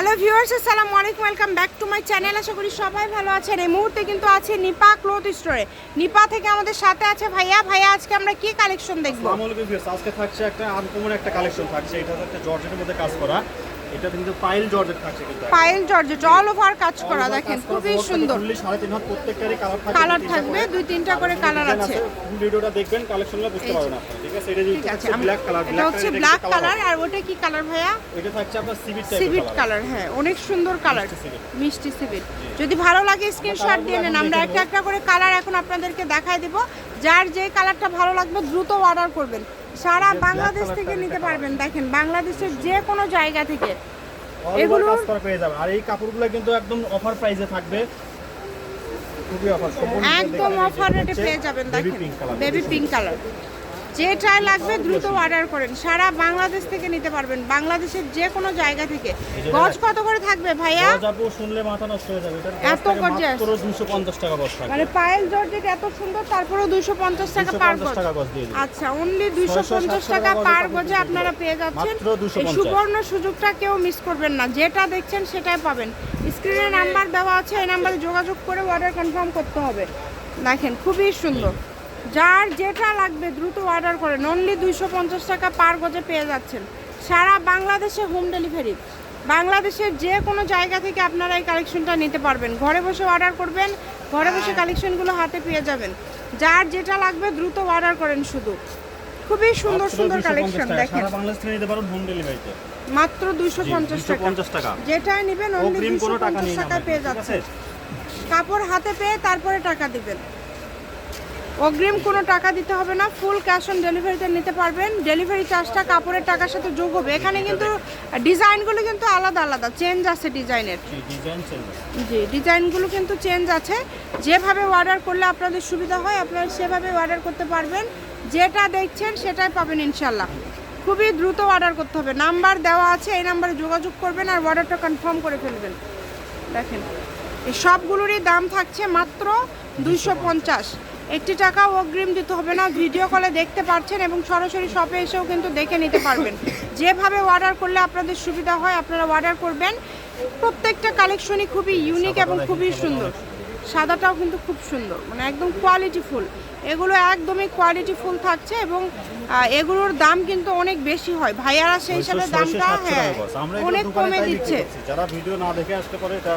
Hello viewers আসসালামু আলাইকুম welcome back to my channel আশা করি সবাই ভালো আছেন। এই মুহূর্তে কিন্তু আছে নিপা ক্লোথ স্টোরে। নিপা থেকে আমাদের সাথে আছে ভাইয়া। ভাইয়া, আজকে আমরা কি কালেকশন দেখব? আসসালামু আলাইকুম ভিউয়ার্স আজকে থাকছে একটা আনকমন একটা কালেকশন থাকছে। এটা হচ্ছে জর্জেটের মধ্যে কাজ করা। এটা কিন্তু পাইল জর্জেট কিন্তু পায়েল জর্জেট অল ওভার কাজ করা দেখেন খুবই সুন্দর। হাত প্রত্যেকটারই কালার থাকবে কালার দুই তিনটা থাকবে করে। দুই তিনটা করে কালার আছে। ফুল ভিডিওটা দেখবেন কালেকশনটা বুঝতে পারবেন আপনারা ঠিক আছে? এটা হচ্ছে ব্ল্যাক কালার এটা হচ্ছে ব্ল্যাক কালার আর ওটা কি কালার ভাইয়া? এটা থাকছে আপনার সিভিট টাইপের সিভিট কালার হ্যাঁ অনেক সুন্দর কালার মিষ্টি মিষ্টি সিভিট যদি ভালো লাগে স্ক্রিনশট দিয়ে নেন আমরা একটা একটা করে কালার এখন আপনাদেরকে দেখাই দেব। যার যে কালারটা ভালো লাগবে দ্রুত অর্ডার করবেন। সারা বাংলাদেশ থেকে নিতে পারবেন দেখেন বাংলাদেশের যে কোনো জায়গা থেকে। এগুলো পেয়ে যাবে আর এই কাপড়গুলো কিন্তু একদম অফার প্রাইসে থাকবে। খুবই অফার একদম অফার রেটে পেয়ে যাবেন দেখেন বেবি পিঙ্ক কালার যেটাই লাগবে দ্রুত অর্ডার করেন। সারা বাংলাদেশ থেকে নিতে পারবেন। বাংলাদেশের যে কোনো জায়গা থেকে। যে গজ কত করে থাকবে ভাইয়া? শুনলে মাথা নষ্ট হয়ে যাবে। এত। মাত্র 250 টাকা থাকবে। মানে পায়েল জর্জেট এত সুন্দর তারপরেও দুশো পঞ্চাশ টাকা পার 250 গজ। গজ আচ্ছা অনলি দুইশো পঞ্চাশ টাকা টাকা পার গজে গজে আপনারা পেয়ে যাচ্ছেন। 250 এই সুবর্ণ সুযোগটা কেউ মিস করবেন না। যেটা দেখছেন সেটাই পাবেন। স্ক্রিনে নাম্বার দেওয়া আছে এই নাম্বারে যোগাযোগ করে অর্ডার কনফার্ম করতে হবে। দেখেন খুবই সুন্দর। যার যেটা লাগবে দ্রুত অর্ডার করেন অনলি দুইশো পঞ্চাশ টাকা পার গজে পেয়ে যাচ্ছেন। সারা বাংলাদেশে হোম ডেলিভারি বাংলাদেশের যে কোনো জায়গা থেকে আপনারা এই কালেকশনটা নিতে পারবেন। ঘরে বসে অর্ডার করবেন ঘরে বসে কালেকশনগুলো হাতে পেয়ে যাবেন। যার যেটা লাগবে দ্রুত অর্ডার করেন শুধু। খুবই সুন্দর সুন্দর কালেকশন দেখেন। মাত্র দুইশো পঞ্চাশ টাকা 250 টাকা। যেটাই নেবেন অনলি দুইশো পঞ্চাশ টাকায় পেয়ে যাচ্ছে কাপড় হাতে পেয়ে তারপরে টাকা দিবেন। অগ্রিম কোনো টাকা দিতে হবে না ফুল ক্যাশ অন ডেলিভারিতে নিতে পারবেন। ডেলিভারি চার্জটা কাপড়ের টাকার সাথে যোগ হবে। এখানে কিন্তু ডিজাইনগুলো কিন্তু আলাদা আলাদা চেঞ্জ আছে ডিজাইনের। জি, ডিজাইনগুলো কিন্তু চেঞ্জ আছে। যেভাবে অর্ডার করলে আপনাদের সুবিধা হয় আপনারা সেভাবে অর্ডার করতে পারবেন। যেটা দেখছেন সেটাই পাবেন ইনশাল্লাহ খুবই দ্রুত অর্ডার করতে হবে। নাম্বার দেওয়া আছে এই নাম্বারে যোগাযোগ করবেন আর অর্ডারটা কনফার্ম করে ফেলবেন। দেখেন এই সবগুলোরই দাম থাকছে মাত্র দুইশো পঞ্চাশ। একটি টাকাও অগ্রিম দিতে হবে না ভিডিও কলে দেখতে পারছেন এবং সরাসরি শপে এসেও কিন্তু দেখে নিতে পারবেন। যেভাবে অর্ডার করলে আপনাদের সুবিধা হয় আপনারা অর্ডার করবেন। প্রত্যেকটা কালেকশনই খুবই ইউনিক এবং খুবই সুন্দর। সাদাটাও কিন্তু খুব সুন্দর মানে একদম কোয়ালিটি ফুল এগুলো একদমই কোয়ালিটি ফুল থাকছে এবং এগুলোর দাম কিন্তু অনেক বেশি হয়। ভাইয়ারা সেই হিসাবে 600, দামটা হ্যাঁ অনেক কমে দিচ্ছে। যারা ভিডিও না দেখে আসতে পারে এটা